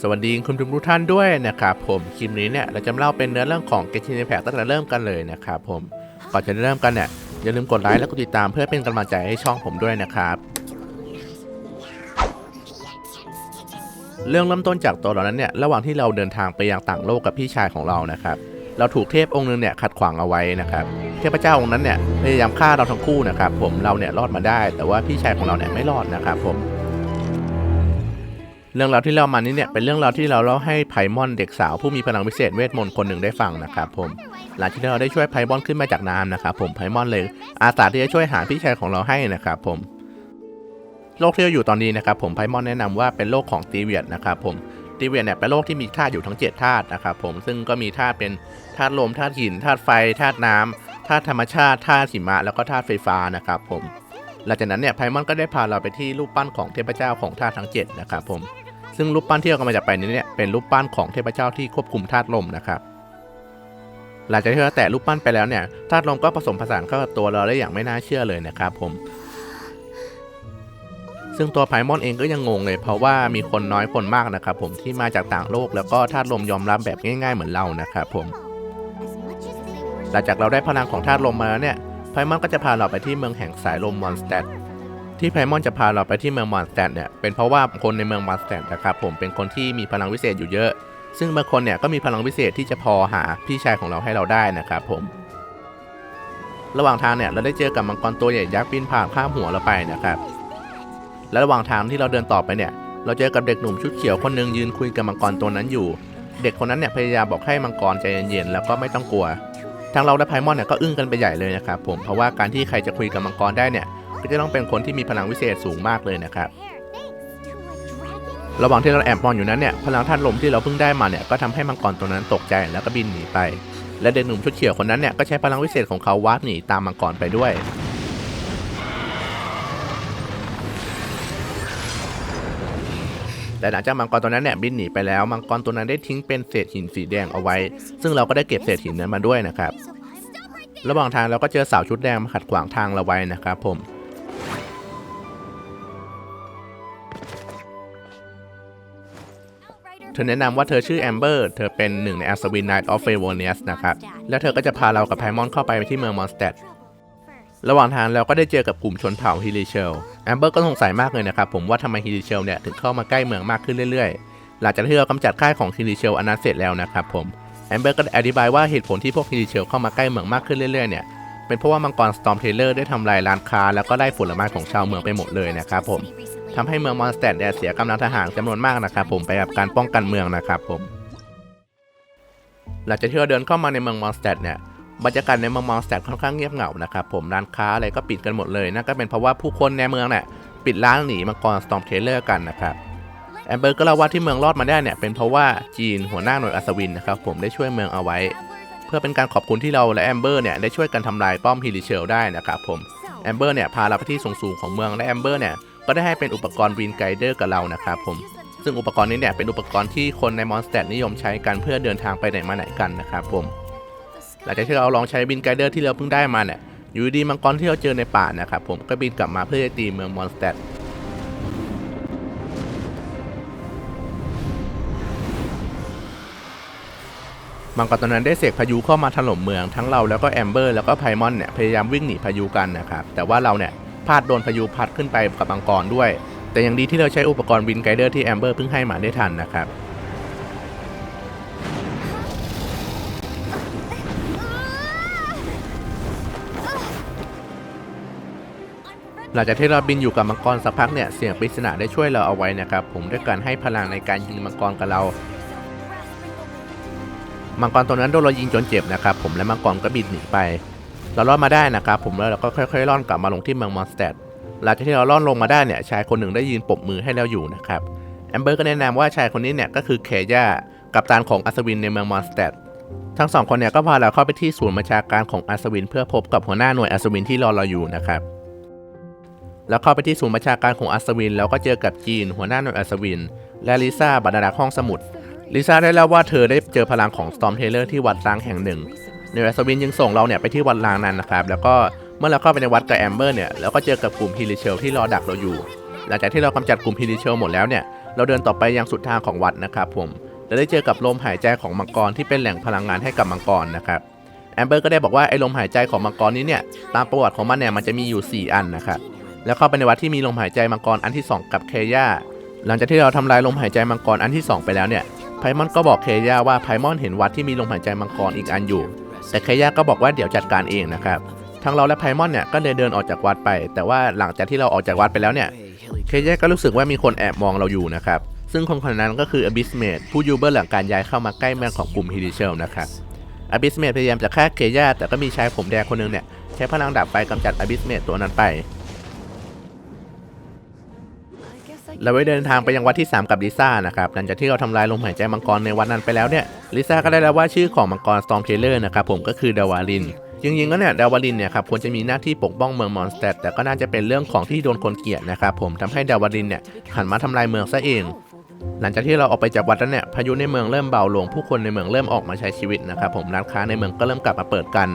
สวัสดีคุณทุกท่านด้วยนะครับผมคลิปนี้เนี่ยเราจะมาเล่าเป็นเนื้อเรื่องของเกชินแพกตั้งแต่เริ่มกันเลยนะครับผมก่อนจะเริ่มกันเนี่ยอย่าลืมกดไลค์และกดติดตามเพื่อเป็นกำลังใจให้ช่องผมด้วยนะครับ เรื่องเริ่มต้นจากตัวเรานั้นเนี่ยระหว่างที่เราเดินทางไปยังต่างโลกกับพี่ชายของเรานะครับ เราถูกเทพองค์หนึงเนี่ยขัดขวางเอาไว้นะครับเทพเจ้าองค์นั้นเนี่ยพยายามฆ่าเราทั้งคู่นะครับผมเราเนี่ยรอดมาได้ แต่ว่าพี่ชายของเราเนี่ยไม่รอดนะครับผม เรื่องราวที่เล่ามานี้เนี่ยเป็นเรื่องราวที่เราเล่าให้ไพมอนเด็กสาวผู้มีพลังพิเศษเวทมนต์คนหนึ่งได้ฟังนะครับผมหลังจากที่เราได้ช่วยไพมอนขึ้นมาจากน้ำนะครับผมไพมอนเลยอาสาที่จะช่วยหาพี่ชายของเราให้นะครับผมโลกที่เราอยู่ตอนนี้นะครับผมไพมอนแนะนำว่าเป็นโลกของตีเวียดนะครับผมตีเวียดเนี่ยเป็นโลกที่มีธาตุอยู่ทั้ง7ธาตุนะครับผมซึ่งก็มีธาตุเป็นธาตุลมธาตุหินธาตุไฟธาตุน้ำธาตุธรรมชาติธาตุหิมะแล้วก็ธาตุไฟฟ้านะครับผม หลังจากนั้นเนี่ยไพมอนก็ได้พาเราไปที่รูปปั้นของเทพเจ้าของธาตุทั้ง7นะครับผมซึ่งรูปปั้นที่เรากำลังจะไปนี้เนี่ยเป็นรูปปั้นของเทพเจ้าที่ควบคุมธาตุลมนะครับหลังจากที่เราแตะรูปปั้นไปแล้วเนี่ยธาตุลมก็ผสมผสานเข้ากับตัวเราได้อย่างไม่น่าเชื่อเลยนะครับผมซึ่งตัวไพมอนเองก็ยังงงเลย เพราะว่ามีคนน้อยคนมากนะครับผมที่มาจากต่างโลกแล้วก็ธาตุลมยอมรับแบบง่าย ๆ เหมือนเรานะครับผมหลังจากเราได้พลังของธาตุลมมาแล้วเนี่ย ไพมอนก็จะพาเราไปที่เมืองแห่งสายลมมอนสเตดที่ไพมอนจะพาเราไปที่เมืองมอนสแตนเนี่ยเป็นเพราะว่าคนในเมืองมอนสแตนนะครับผมเป็นคนที่มีพลังวิเศษอยู่เยอะ ซึ่งบางคนเนี่ยก็มีพลังวิเศษที่จะพอหาพี่ชายของเราให้เราได้นะครับผม ระหว่างทางเนี่ยเราได้เจอกับมังกรตัวใหญ่ยักษ์บินผ่านข้ามหัวเราไปนะครับและระหว่างทางที่เราเดินต่อไปเนี่ย เราเจอกับเด็กหนุ่มชุดเขียวคนหนึ่งยืนคุยกับมังกรตัวนั้นอยู่ เด็กคนนั้นเนี่ยพยายามบอกให้มังกรใจเย็นๆแล้วก็ไม่ต้องกลัว ทางเราและไพมอนเนี่ยก็อึ้งกันไปใหญ่เลยนะครับผมเพราะว่าการที่ใครจะคุยกับมังกรได้เนี่ยก็จะต้องเป็นคนที่มีพลังวิเศษสูงมากเลยนะครับระหว่างที่เราแอบมองอยู่นั้นเนี่ยพลังธาตุลมที่เราเพิ่งได้มาเนี่ยก็ทำให้มังกรตัวนั้นตกใจแล้วก็บินหนีไป และเด็กหนุ่มชุดเขียวคนนั้นเนี่ยก็ใช้พลังวิเศษของเขาวาร์ปหนีตามมังกรไปด้วย แต่หลังจากมังกรตัวนั้นเนี่ยบินหนีไปแล้วมังกรตัวนั้นได้ทิ้งเป็นเศษหินสีแดงเอาไว้ ซึ่งเราก็ได้เก็บเศษหินนั้นมาด้วยนะครับ ระหว่างทางเราก็เจอสาวชุดแดงมาขัดขวางทางเราไว้นะครับผมเธอแนะนำว่าเธอชื่อแอมเบอร์ เธอเป็นหนึ่งในอัศวิน Knight of f a v o n i u s นะครับ แล้วเธอก็จะพาเรากับไพมอนเข้าไปที่เมืองมอนสเตด ระหว่างทางเราก็ได้เจอกับกลุ่มชนเผ่าฮิลิเชลแอมเบอร์ก็สงสัยมากเลยนะครับผมว่าทำไมฮิลิเชลเนี่ยถึงเข้ามาใกล้เมืองมากขึ้นเรื่อยๆ หลังจากที่เรากำจัดค่ายของฮิลิเชลอันนั้นเสร็จแล้วนะครับผมแอมเบอร์ก็อธิบายว่าเหตุผลที่พวกฮิลิเชลเข้ามาใกล้เมืองมากขึ้นเรื่อยๆเนี่ยเป็นเพราะว่ามังกรสตอมเทเลอร์ได้ทำลายร้านค้าแล้วก็ไล่ผลไม้ของชาวเมืองไปหมดเลยนะครับผมทำให้เมืองมอนสเตดเนี่ยเสียกำลังทหารจำนวนมากนะครับผมไปกับการป้องกันเมืองนะครับผมหลังจากที่เราเดินเข้ามาในเมืองมอนสเตดเนี่ย บรรยากาศในเมืองมอนสเตดค่อนข้างเงียบเหงานะครับผมร้านค้าอะไรก็ปิดกันหมดเลยนั่นก็เป็นเพราะว่าผู้คนในเมืองเนี่ยปิดร้านหนีมังกรสตอมเทเลอร์กันนะครับแอมเบอร์ก็เล่าว่าที่เมืองรอดมาได้เนี่ยเป็นเพราะว่าจีนหัวหน้าหน่วยอัศวินนะครับผมได้ช่วยเมืองเอาไว้ เพื่อเป็นการขอบคุณที่เราและแอมเบอร์เนี่ยได้ช่วยกันทำลายป้อมฮิลิเชลได้นะครับผมแอมเบอร์เนี่ยพาเราไปที่สูงๆของเมืองและแอมเบอร์เนี่ยก็ได้ให้เป็นอุปกรณ์วินไกเดอร์กับเรานะครับผมซึ่งอุปกรณ์นี้เนี่ยเป็นอุปกรณ์ที่คนในมอนสเตดนิยมใช้กันเพื่อเดินทางไปไหนมาไหนกันนะครับผม หลังจากที่เราลองใช้วินไกเดอร์ที่เราเพิ่งได้มาเนี่ยอยู่ดีมังกรที่เราเจอในป่านะครับผมก็บินกลับมาเพื่อจะตีเมืองมอนสเตดมังกรตัวนั้นได้เสกพายุเข้ามาถล่มเมืองทั้งเราแล้วก็แอมเบอร์แล้วก็ไพมอนเนี่ยพยายามวิ่งหนีพายุกันนะครับแต่ว่าเราเนี่ยพลาดโดนพายุพัดขึ้นไปกับมังกรด้วย แต่ยังดีที่เราใช้อุปกรณ์วินไกเดอร์ที่แอมเบอร์เพิ่งให้มาได้ทันนะครับ ลังจากที่เราบินอยู่กับมังกรสักพักเนี่ยเสียงปริศนาได้ช่วยเราเอาไว้นะครับผมด้วยการให้พลังในการยิงมังกรกับเรา มังกรตัวนั้นโดนเรายิงจนเจ็บนะครับผมและมังกรก็บินหนีไป เรารอดมาได้นะครับผมแล้วเราก็ค่อยๆล่อนกลับมาลงที่เมืองมอนสเตดหลังจากที่เราล่อนลงมาได้เนี่ยชายคนหนึ่งได้ยืนปบมือให้เราอยู่นะครับแอมเบอร์ก็แนะนำว่าชายคนนี้เนี่ยก็คือเคย่ากัปตันของอัศวินในเมืองมอนสเตดทั้งสองคนเนี่ยก็พาเราเข้าไปที่ศูนย์บัญชาการของอัศวิน เพื่อพบกับหัวหน้าหน่วยอัศวินที่รอเราอยู่นะครับ แล้วเข้าไปที่ศูนย์บัญชาการของอัศวิน แล้วก็เจอกับจีน หัวหน้าหน่วยอัศวิน และลิซ่าบรรดาห้องสมุดลิซ่าได้เล่าว่าเธอได้เจอพลังของ Storm Taylor ที่วัดร้างแห่งหนึ่งหน่วยอัศวินยังส่งเราเนี่ยไปที่วัดร้างนั้นนะครับ แล้วก็เมื่อเราเข้าไปในวัดกับแอมเบอร์เนี่ยเราก็เจอกับกลุ่มฮิลิเชลที่รอดักเราอยู่ หลังจากที่เรากำจัดกลุ่มฮิลิเชลหมดแล้วเนี่ยเราเดินต่อไปยังสุดทางของวัดนะครับผมและได้เจอกับลมหายใจของมังกรที่เป็นแหล่งพลังงานให้กับมังกรนะครับแอมเบอร์ก็ได้บอกว่าไอ้ลมหายใจของมังกรนี้เนี่ยตามประวัติของมันเนี่ยมันจะมีอยู่ 4 อันนะครับ แล้วเข้าไปในวัดที่มีลมหายใจมังกรอันที่ 2 กับเคย่าหลังจากที่เราทำลายลมหายใจมังกรอันที่ 2 ไปแล้วเนี่ยไพมอนก็บอกเคย่าว่าไพมอนเห็นวัดที่มีลมหายใจมังกรอีกอันอยู่ แต่เคย่าก็บอกว่าเดี๋ยวจัดการเองนะครับทั้งเราและไพมอนเนี่ยก็เลยเดินออกจากวัดไป แต่ว่าหลังจากที่เราออกจากวัดไปแล้วเนี่ยเคย่าก็รู้สึกว่ามีคนแอบมองเราอยู่นะครับซึ่งคนคนนั้นก็คือ Abyssmate ผู้ยูเบอร์หลังการย้ายเข้ามาใกล้เมืองของกลุ่มฮิดิเชลนะครับ Abyssmate พยายามจะฆ่าเคย่าแต่ก็มีชายผมแดงคนหนึงเนี่ยใช้พลังดาบไฟกำจัด Abyssmate ตัวนั้นไป เราได้เดินทางไปยังวัดที่ 3 กับลิซ่านะครับหลังจากที่เราทำลายลมหายใจมังกรในวันนั้นไปแล้วเนี่ยลิซ่าก็ได้รับว่าชื่อของมังกร Storm Killer นะครับผมก็คือดาวารินจริงๆก็เนี่ยดาวารินเนี่ยครับควรจะมีหน้าที่ปกป้องเมืองมอนสเตดแต่ก็น่าจะเป็นเรื่องของที่โดนคนเกลียดนะครับผมทำให้ดาวารินเนี่ยหันมาทำลายเมืองซะเอง หลังจากที่เราออกไปจากวัดแล้วเนี่ยพายุในเมืองเริ่มเบาลง ผู้คนในเมืองเริ่มออกมาใช้ชีวิตนะครับผมร้านค้าในเมืองก็เริ่มกลับมาเปิดกัน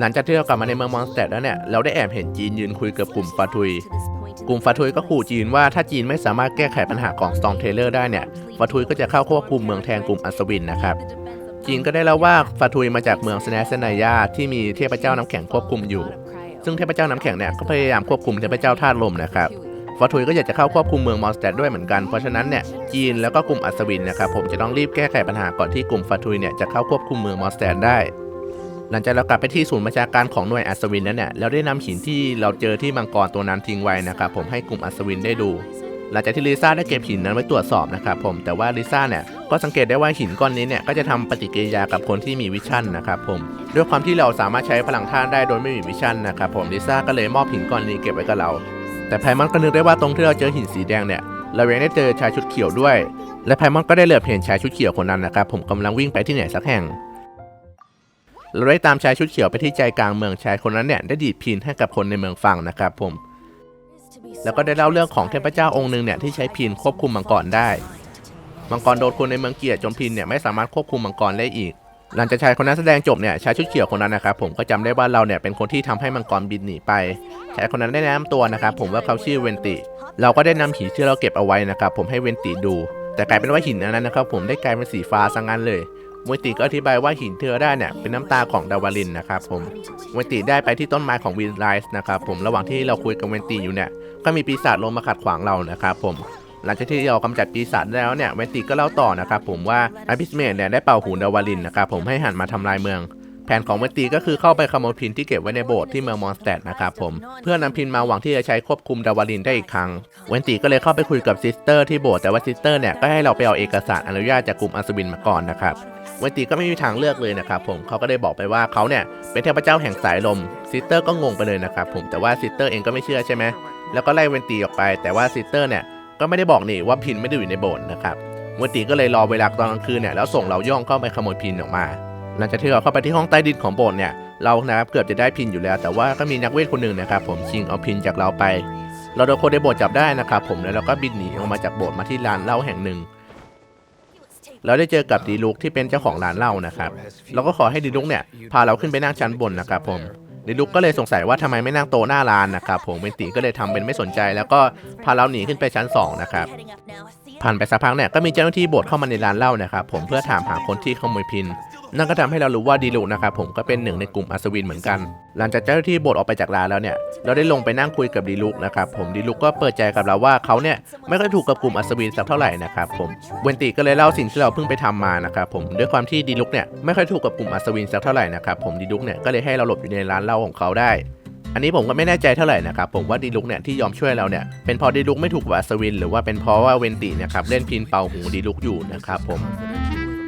หลังจากที่เรากลับมาในเมืองมอนสเตดแล้วเนี่ย เราได้แอบเห็นจีนยืนคุยกับกลุ่มฟาทุย กลุ่มฟาทุยก็ขู่จีนว่าถ้าจีนไม่สามารถแก้ไขปัญหาของ Storm Taylor ได้เนี่ย ฟาทุยก็จะเข้าควบคุมเมืองแทนกลุ่มอัศวินนะครับ จีนก็ได้เล่าว่าฟาทุยมาจากเมืองสแนสนายาที่มีเทพเจ้าน้ำแข็งควบคุมอยู่ ซึ่งเทพเจ้าน้ำแข็งเนี่ยก็พยายามควบคุมเทพเจ้าธาตุลมนะครับ ฟาทุยก็อยากจะเข้าควบคุมเมืองมอนสเตดด้วยเหมือนกัน เพราะฉะนั้นเนี่ยจีนแล้วก็กลุ่มอัศวินนะครับผมจะต้องรีบแก้ไขปัญหาก่อนที่กลุ่มฟาทุยเนี่ยจะเข้าควบคุมเมืองมอนสเตดได้ หลังจากเรากลับไปที่ศูนย์บัญชาการของหน่วยอัศวินแล้วเนี่ยเราได้นำหินที่เราเจอที่มังกรตัวนั้นทิ้งไว้นะครับผมให้กลุ่มอัศวินได้ดู หลังจากที่ลิซ่าได้เก็บหินนั้นไว้ตรวจสอบนะครับผมแต่ว่าลิซ่าเนี่ยก็สังเกตได้ว่าหินก้อนนี้เนี่ยก็จะทำปฏิกิริยากับคนที่มีวิชั่นนะครับผมด้วยความที่เราสามารถใช้พลังท่าได้โดยไม่มีวิชั่นนะครับผมลิซ่าก็เลยมอบหินก้อนนี้เก็บไว้กับเรา แต่ไพมอนก็นึกได้ว่าตรงที่เราเจอหินสีแดงเนี่ยเรายังได้เจอชายชุดเขียวด้วย และไพมอนก็ได้เหลือบเห็นชายชุดเขียวคนนั้นนะครับผมกำลังวิ่งไปที่ไหนสักแห่ง เราได้ตามชายชุดเขียวไปที่ใจกลางเมืองชายคนนั้นเนี่ยได้ดีดพินให้กับคนในเมืองฟังนะครับผม แล้วก็ได้เล่าเรื่องของเทพเจ้าองค์หนึ่งเนี่ยที่ใช้พินควบคุมมังกรได้ มังกรโดนคนในเมืองเกียดจนพินเนี่ยไม่สามารถควบคุมมังกรได้อีก หลังจากชายคนนั้นแสดงจบเนี่ยชายชุดเขียวคนนั้นนะครับผมก็จำได้ว่าเราเนี่ยเป็นคนที่ทำให้มังกรบินหนีไปชายคนนั้นได้แนะนำตัวนะครับผมว่าเขาชื่อเวนติ เราก็ได้นำหินที่เราเก็บเอาไว้นะครับผมให้เวนติดู แต่กลายเป็นว่าหินนนั้นนะครับผมได้กลายเป็นสีฟ้าซะงั้นเลย เวนตีก็อธิบายว่าหินเที่เราเนี่ยเป็นน้ำตาของดาวารินนะครับผมเวนตีได้ไปที่ต้นไม้ของวินไลส์นะครับผมระหว่างที่เราคุยกับเวนตีอยู่เนี่ยก็มีปีศาจลงมาขัดขวางเรานะครับผมหลังจากที่เรากำจัดปีศาจแล้วเนี่ยเวนตีก็เล่าต่อนะครับผมว่าอพิสเมดเนี่ยได้เป่าหูดาวารินนะครับผมให้หันมาทำลายเมือง แผนของเวนติก็คือเข้าไปขโมยพินที่เก็บไว้ในโบสถ์ที่เมืองมอนสเตดนะครับผม เพื่อนำพินมาหวังที่จะใช้ควบคุมดาวารินได้อีกครั้ง เวนติก็เลยเข้าไปคุยกับซิสเตอร์ที่โบสถ์แต่ว่าซิสเตอร์เนี่ยก็ให้เราไปเอาเอกสารอนุญาตจากกลุ่มอัศวินมาก่อนนะครับเวนติก็ไม่มีทางเลือกเลยนะครับผมเขาก็ได้บอกไปว่าเขาเนี่ยเป็นเทพเจ้าแห่งสายลมซิสเตอร์ก็งงไปเลยนะครับผมแต่ว่าซิสเตอร์เองก็ไม่เชื่อใช่ไหมแล้วก็ไล่เวนติออกไป แต่ว่าซิสเตอร์เนี่ยก็ไม่ได้บอกนี่ว่าพินไม่ได้อยู่ในโบสถ์นะครับเวนติก็เลยรอเวลาตอนกลางคืนเนี่ยแล้วส่งเราย่องเข้าไปขโมยพินออกมา หลังจากที่เราเข้าไปที่ห้องใต้ดินของโบสถ์เนี่ยเรานะครับเกือบจะได้พินอยู่แล้ว แต่ว่าก็มีนักเวทคนหนึ่งนะครับ ผมชิงเอาพินจากเราไป เราโดนคนในโบสถ์จับได้นะครับ ผมแล้วเราก็บินหนีออกมาจากโบสถ์มาที่ร้านเหล้าแห่งหนึ่งเราได้เจอกับดีลุกที่เป็นเจ้าของร้านเหล้านะครับเราก็ขอให้ดีลุกเนี่ยพาเราขึ้นไปนั่งชั้นบนนะครับ ผมดีลุกก็เลยสงสัยว่าทำไมไม่นั่งโต๊ะหน้าร้านนะครับ ผมเวนติก็เลยทำเป็นไม่สนใจ แล้วก็พาเราหนีขึ้นไปชั้นสองนะครับผ่านไปสักพักเนี่ยก็มีเจ้าหน้าที่โบสถ์เข้ามาในร้านเหล้านะครับ ผมเพื่อถามหาคนที่ขโมยพิน นั่นก็ทำให้เรารู้ว่าดีลุกนะครับผมก็เป็นหนึ่งในกลุ่มอัศวินเหมือนกัน หลังจากเจ้าหน้าที่โบสถ์ออกไปจากร้านแล้วเนี่ยเราได้ลงไปนั่งคุยกับดีลุกนะครับผมดีลุกก็เปิดใจกับเราว่าเขาเนี่ยไม่ค่อยถูกกับกลุ่มอัศวินสักเท่าไหร่นะครับผมเวนติก็เลยเล่าสิ่งที่เราเพิ่งไปทำมานะครับผมด้วยความที่ดีลุกเนี่ยไม่ค่อยถูกกับกลุ่มอัศวินสักเท่าไหร่นะครับผมดีลุกเนี่ยก็เลยให้เราหลบอยู่ในร้านเหล้าของเขาได้อันนี้ผมก็ไม่แน่ใจเท่าไหร่นะครับผมว่าดีลุกเนี่ยที่ยอมช่วยเราเนี่ยเป็นเพราะดีลุกไม่ถูกกับอัศวิน หรือว่าเป็นเพราะว่าเวนติเนี่ยครับเล่นพินเป่าหูดีลุกอยู่นะครับผม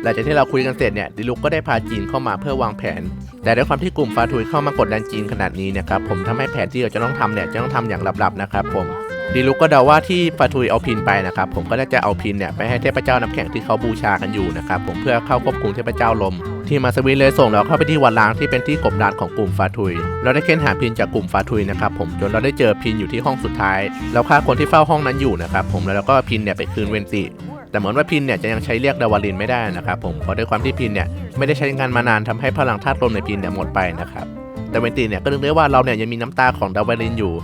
ลังจากที่เราคุยกันเสร็จเนี่ยดิลุกก็ได้พาจีนเข้ามาเพื่อวางแผน แต่ด้วยความที่กลุ่มฟาทุยเข้ามากดดันจีนขนาดนี้นะครับผมทำให้แผนที่เราจะต้องทำเนี่ยจะต้องทำอย่างลับๆนะครับผมดิลุกก็เดาว่าที่ฟาทุยเอาพินไปนะครับผมก็น่าจะเอาพินเนี่ยไปให้เทพเจ้าน้ำแข็งที่เขาบูชากันอยู่นะครับผมเพื่อเข้าควบคุมเทพเจ้าลม ที่มาสวินเลยส่งเราเข้าไปที่วัดล้างที่เป็นที่กบดานของกลุ่มฟาทุย เราได้เค้นหาพินจากกลุ่มฟาทุยนะครับผมจนเราได้เจอพินอยู่ที่ห้องสุดท้าย เราฆ่าคนที่เฝ้าห้องนั้นอยู่นะครับผมแล้วเราก็พินเนี่ยไปคืนเวนติ แต่เหมือนว่าพินเนี่ยจะยังใช้เรียกดาวารินไม่ได้นะครับผมเพราะด้วยความที่พินเนี่ยไม่ได้ใช้งานมานานทำให้พลังธาตุลมในพินเนี่ยหมดไปนะครับแต่เวนตีเนี่ยก็นึกได้ว่าเราเนี่ยยังมีน้ำตาของดาวารินอยู่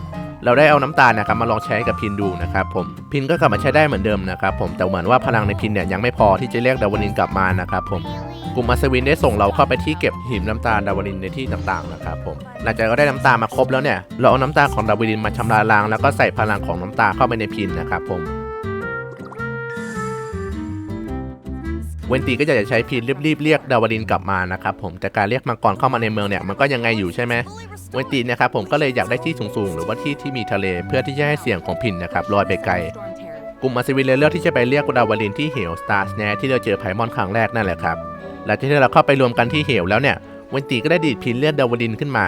เราได้เอาน้ำตาลนะครับมาลองใช้กับพินดูนะครับผมพินก็กลับมาใช้ได้เหมือนเดิมนะครับผมแต่เหมือนว่าพลังในพินเนี่ยยังไม่พอที่จะเรียกดาวลินกลับมานะครับผมกลุ่มอัศวินได้ส่งเราเข้าไปที่เก็บหิมน้ำตาลดาวลินในที่ต่างๆนะครับผมหลังจากเราได้น้ำตาลมาครบแล้วเนี่ยเราเอาน้ำตาลของดาวลินมาชำระล้างแล้วก็ใส่พลังของน้ำตาเข้าไปในพินนะครับผม เวนตีก็อยากจะใช้พินรีบๆเรียกดาวลินกลับมานะครับผมแต่การเรียกมังกรเข้ามาในเมืองเนี่ยมันก็ยังไงอยู่ใช่ไหมเวนตีนะครับผมก็เลยอยากได้ที่สูงๆหรือว่าที่ที่มีทะเลเพื่อที่จะให้เสียงของพินนะครับลอยไปไกลกลุ่มอัศวินเลยเลือกที่จะไปเรียกดาวลินที่เหวสตาร์สแนที่เราเจอไพมอนครั้งแรกนั่นแหละครับหลังจากที่เราเข้าไปรวมกันที่เหวแล้วเนี่ยเวนตีก็ได้ดีดพินเรียกดาวลินขึ้นมา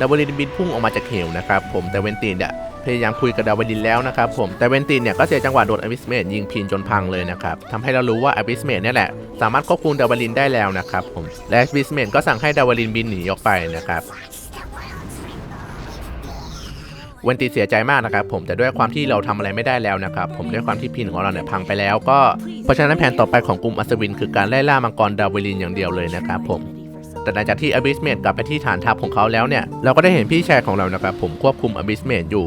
ดาวลินบินพุ่งออกมาจากเหวนะครับผมแต่เวนตีเนี่ย ยายามคุยกับดาวลินแล้วนะครับผมแต่เวนตีเนี่ยก็เสียจังหวะโดนอบิสเมดยิงพินจนพังเลยนะครับทำให้เรารู้ว่าอบิสเมดเนี่ยแหละสามารถควบคุมดาวลินได้แล้วนะครับผมและอบิสเมดก็สั่งให้ดาวลินบินหนีออกไปนะครับเวนตีเสียใจมากนะครับผมแต่ด้วยความที่เราทำอะไรไม่ได้แล้วนะครับผมด้วยความที่พินของเราเนี่ยพังไปแล้วก็เพราะฉะนั้นแผนต่อไปของกลุ่มอัศวิน คือการไล่ล่ามังกรดาวลินอย่างเดียวเลยนะครับผมแต่หลังจากที่อบิสเมดกลับไปที่ฐานทัพของเขาแล้วเนี่ยเราก็ได้เห็นพี่ชายของเรานะครับผมควบคุมอบิสเมดอยู่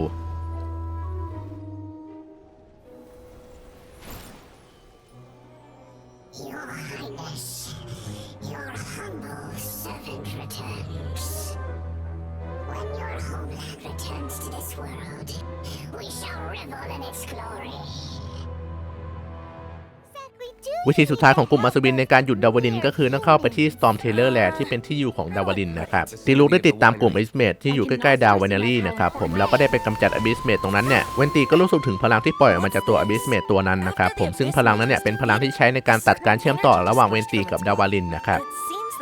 วิธีสุดท้ายของกลุ่มอัศวินในการหยุดดาวดิน ก็คือต้องเข้าไปที่ Storm Taylor Land ที่เป็นที่อยู่ของดาวดินนะครับตีลูกได้ติดตามกลุ่ม a ิสเมดที่อยู่ใกล้ๆดาววน a รี่นะครับผมแล้วก็ได้ไปกำจัดอ b ิสเมดตรงนั้นเนี่ยเวนตีก็รู้สึกถึงพลังที่ปล่อยออกมาจากตัวอ b ิสเมดตัวนั้นนะครับผมซึ่งพลังนั้นเนี่ยเป็นพลังที่ใช้ในการตัดการเชื่อมต่อระหว่างเวนตีกับดาวาลินนะครับ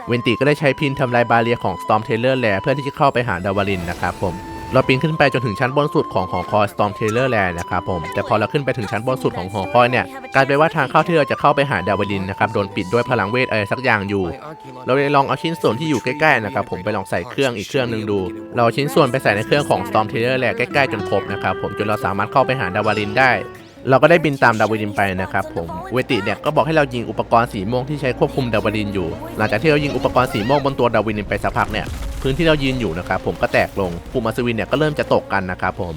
เวนตีก็ได้ใช้พินทำลายบาเรียของ Storm Taylor Land เพื่อที่จะเข้าไปหาดาวาลินนะครับผม เราปีนขึ้นไปจนถึงชั้นบนสุดของหอคอย Storm Taylor Land นะครับผม แต่พอเราขึ้นไปถึงชั้นบนสุดของหอคอยเนี่ยกลายเป็นว่าทางเข้าที่เราจะเข้าไปหาดาวดินนะครับ โดนปิดด้วยพลังเวทอะไรสักอย่างอยู่ เราเลยลองเอาชิ้นส่วนที่อยู่ใกล้ๆนะครับผมไปลองใส่เครื่องอีกเครื่องหนึ่งดู เราเอาชิ้นส่วนไปใส่ในเครื่องของ Storm Taylor Land ใกล้ๆจนครบนะครับผม จนเราสามารถเข้าไปหาดาวดินได้เราก็ได้บินตามดาวดินไปนะครับผม เวติเนี่ยก็บอกให้เรายิงอุปกรณ์สีม่วงที่ใช้ควบคุมดาวดินอยู่ หลังจากที่เรายิงอุปกรณ์สีม่วงบนตัวดาวดินไปสักพักเนี่ย พื้นที่เรายืนอยู่นะครับผมก็แตกลงกลุ่มอัศวินเนี่ยก็เริ่มจะตกกันนะครับผม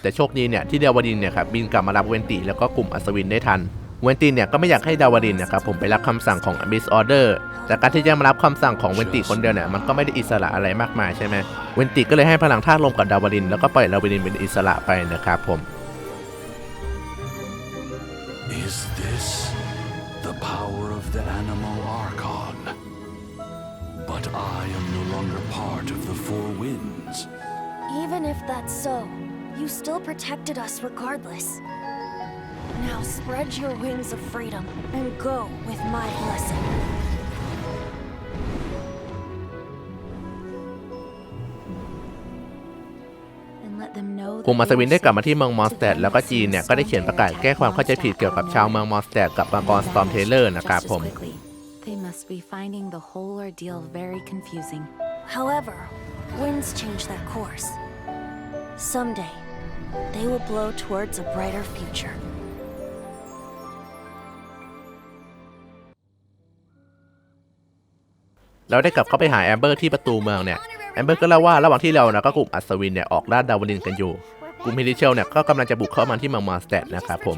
แต่โชคดีเนี่ยที่เดวดินเนี่ยครับบินกลับมารับเวนติแล้วก็กลุ่มอัศวินได้ทัน เวนติเนี่ยก็ไม่อยากให้ดาวดินนะครับผมไปรับคำสั่งของ Abyss Order แต่การที่จะมารับคำสั่งของเวนติคนเดียวเนี่ยมันก็ไม่ได้อิสระอะไรมากมายใช่ไหมเวนติก็เลยให้พลังธาตุลมกับดาวดิน แล้วก็ปล่อยดาวดินเป็นอิสระไปนะครับผม Is this the power of the animal Archon? But I am no longer part of the Four Winds. Even if that's so, you still protected us regardless. Now spread your wings of freedom and go with my blessing. กลุ่มอัศวินได้กลับมาที่เมืองมอนสเตดแล้วก็จีนเนี่ย ก็ได้เขียนประกาศแก้ความเข้าใจผิดเกี่ยวกับชาวเมืองมอนสเตดกับมังกรสตอมเทเลอร์นะครับผม They must be finding the whole ordeal very confusing. However, winds change their course. Someday, they will blow towards a brighter future. เราได้กลับเข้าไปหาแอมเบอร์ที่ประตูเมืองเนี่ยแอมเบอร์ก็เล่าว่าระหว่างที่เรานะก็กลุ่มอัศวินเนี่ยออกล่าดาวดินกันอยู่กลุ่มฮิลิเชลเนี่ยก็กำลังจะบุกเข้ามาที่เมืองมอนสเตดนะครับผม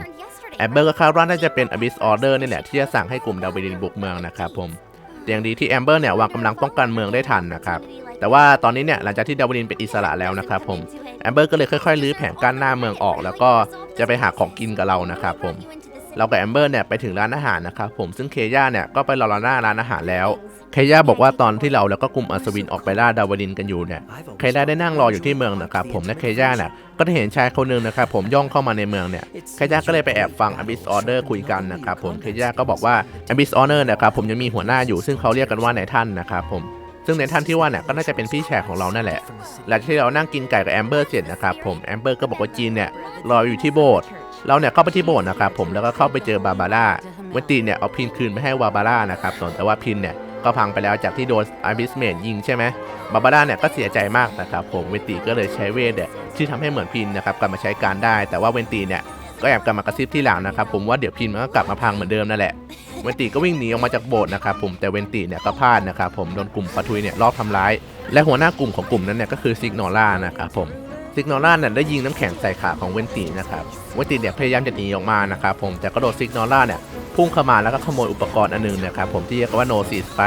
แอมเบอร์ก็คาดว่าน่าจะเป็นอ b ิสออเดอร์นี่แหละที่จะสั่งให้กลุ่มดาวดินบุกเมืองนะครับผมแต่ยังดีที่แอมเบอร์เนี่ยวางกำลังป้องกันเมืองได้ทันนะครับแต่ว่าตอนนี้เนี่ยหลังจากที่ดาวดินเป็นอิสระแล้วนะครับผมแอมเบอร์ก็เลยค่อยๆลื้อแผงกั้นหน้าเมืองออก แล้วก็จะไปหาของกินกับเรานะครับผมเรากับแอมเบอร์เนี่ยไปถึงร้านอาหารนะครับผมซึ่งเคย่าเนี่ยก็ไปรอเราหน้าร้านอาหารแล้ว เคย่าบอกว่าตอนที่เราแล้วก็กลุ่มอัศวินออกไปล่าดาวดินกันอยู่เนี่ย เคย่าได้นั่งรออยู่ที่เมืองนะครับ ผมและเคย่าเนี่ยก็ได้เห็นชายคนหนึ่งนะครับผมย่องเข้ามาในเมืองเนี่ย เคย่าก็เลยไปแอบฟัง Abyss Order คุยกันนะครับผม เคย่าก็บอกว่า Abyss Order นะครับผมยังมีหัวหน้าอยู่ซึ่งเขาเรียกกันว่านายท่านนะครับผมซึ่งในท่านที่ว่าเนี่ยก็น่าจะเป็นพี่แชายของเรานั่นแหละ หลังจากที่เรานั่งกินไก่กับแอมเบอร์เสร็จนะครับผม แอมเบอร์ก็บอกว่าจีนเนี่ยรออยู่ที่โบสถ์ เราเนี่ยเข้าไปที่โบสถ์นะครับผม แล้วก็เข้าไปเจอบาบาร่าเวตีเนี่ยเอาพินคืนไปให้วาบาร่านะครับแต่ว่าพินเนี่ย ก็พังไปแล้วจากที่โดนอาบิสเมดยิงใช่ไหมบาบาร่าเนี่ยก็เสียใจมากนะครับผมเวนตีก็เลยใช้เวทเนี่ยที่ทำให้เหมือนพินนะครับกลับมาใช้การได้ แต่ว่าเวนตีเนี่ยก็แอบกลับมากระซิบที่หลังนะครับผมว่าเดี๋ยวพินมันก็กลับมาพังเหมือนเดิมนั่นแหละเวนตีก็วิ่งหนีออกมาจากโบสถ์นะครับผมแต่เวนตีเนี่ยก็พลาดนะครับผมโดนกลุ่มปะทุยเนี่ยลอบทำร้าย และหัวหน้ากลุ่มของกลุ่มนั้นเนี่ยก็คือซิกโนล่านะครับผม ซิกโนล่าเนี่ยได้ยิงน้ำแข็งใส่ขาของเวนตีนะครับ เวนตีเนี่ยพยายามจะหนีออกมานะครับผมแต่ก็โดนซิกโนล่าเนี่ยพุ่งเข้ามาแล้วก็ขโมยอุปกรณ์อันหนึงนะครับผมที่เรียกว่าโนซิสไป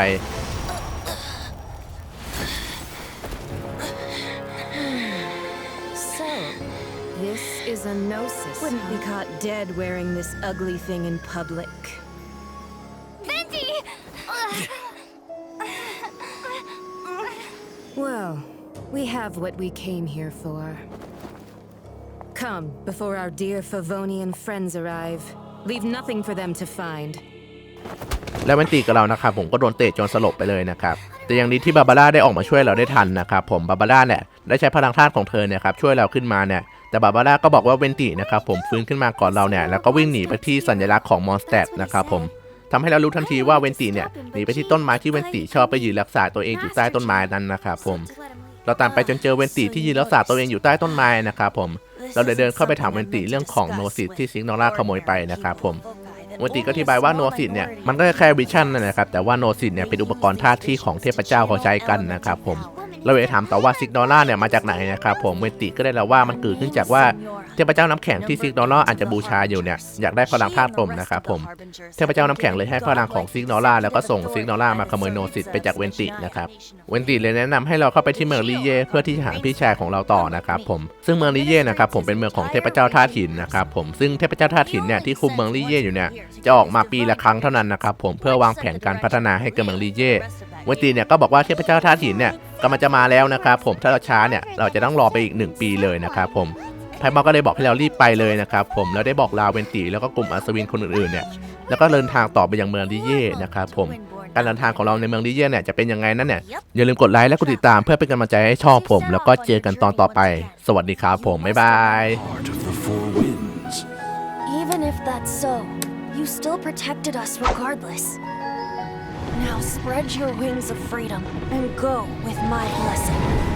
So, this is a gnosis. Wouldn't be caught dead wearing this ugly thing in public. We have what we came here for. Come, before our dear Favonian friends arrive. Leave nothing for them to find. แล้วเวนตีกับเรานะครับผมก็โดนเตะจนสลบไปเลยนะครับ แต่อยังดีที่บาบาร่าได้ออกมาช่วยเราได้ทันนะครับผมบาบาร่าเนี่ยได้ใช้พลังธาตุของเธอเนี่ยครับช่วยเราขึ้นมาเนี่ยแต่บาบาร่าก็บอกว่าเวนตีนะครับผมฟื้นขึ้นมาก่อนเราเนี่ยแล้วก็วิ่งหนีไปที่สัญลักษณ์ของมอนสเตดนะครับผมทำให้เรารู้ทันทีว่าเวนตีเนี่ยหนีไปที่ต้นไม้ที่เวนตีชอบไปยืนรักษาตัวเองอยู่ใต้ต้นไม้นั้นนะครับผม เราตามไปจนเจอเวนตีที่ยืนรักษาตัวเองอยู่ใต้ต้นไม้นะครับผม เราเลยเดินเข้าไปถามเวนตีเรื่องของโนซิสที่ซิงโนราขโมยไปนะครับผมเวนตีก็อธิบายว่าโนซิตเนี่ยมันก็แค่วิชั่นนั่นแหละครับแต่ว่าโนซิตเนี่ยเป็นอุปกรณ์ธาตุที่ของเทพเจ้าเขาใช้กันนะครับผม เราเลยถามต่อว่าซิกโนล่าเนี่ยมาจากไหนนะครับผมเวนตีก็ได้แล้วว่ามันเกิดขึ้นจากว่าเทพเจ้าน้ำแข็งที่ซิกโนล่าอาจจะบูชาอยู่เนี่ยอยากได้พลังธาตุลมนะครับผมเทพเจ้าน้ำแข็งเลยให้พลังของซิกโนล่าแล้วก็ส่งซิกโนล่ามาขโมยโนซิตไปจากเวนตินะครับเวนติเลยแนะนำให้เราเข้าไปที่เมืองลีเย่เพื่อที่จะหาพี่ชายของเราต่อนะครับผมซึ่งเมืองลีเย่นะครับผมเป็นเมืองของเทพเจ้าธาตุหินนะครับผมซึ่งเทพเจ้าธาตุหินเนี่ยที่คุมเมืองลีเย่อยู่เนี่ยจะออกมาปีละครั้งเท่านั้นนะครับผมเพื่อวางแผนการพัฒนาให้เกิดเมืองลีเย่ เวนตีเนี่ยก็บอกว่าเทพเจ้าธาตุหินเนี่ยกำลังจะมาแล้วนะครับผมถ้าเราช้าเนี่ยเราจะต้องรอไปอีก 1 ปีเลยนะครับผมไพบอก็เลยบอกให้เรารีบไปเลยนะครับผมแล้วได้บอกลาเวนตีแล้วก็กลุ่มอัศวินคนอื่นๆเนี่ยแล้วก็เดินทางต่อไปยังเมืองลีเย่นะครับผมการเดินทางของเราในเมืองลีเย่เนี่ยจะเป็นยังไงนั้นเนี่ยอย่าลืมกดไลค์และกดติดตามเพื่อเป็นกำลังใจให้ช่องผม แล้วก็เจอกันตอนต่อไป สวัสดีครับผมบ๊ายบาย Even if that's so, you still protected us regardless. Now spread your wings of freedom and go with my blessing.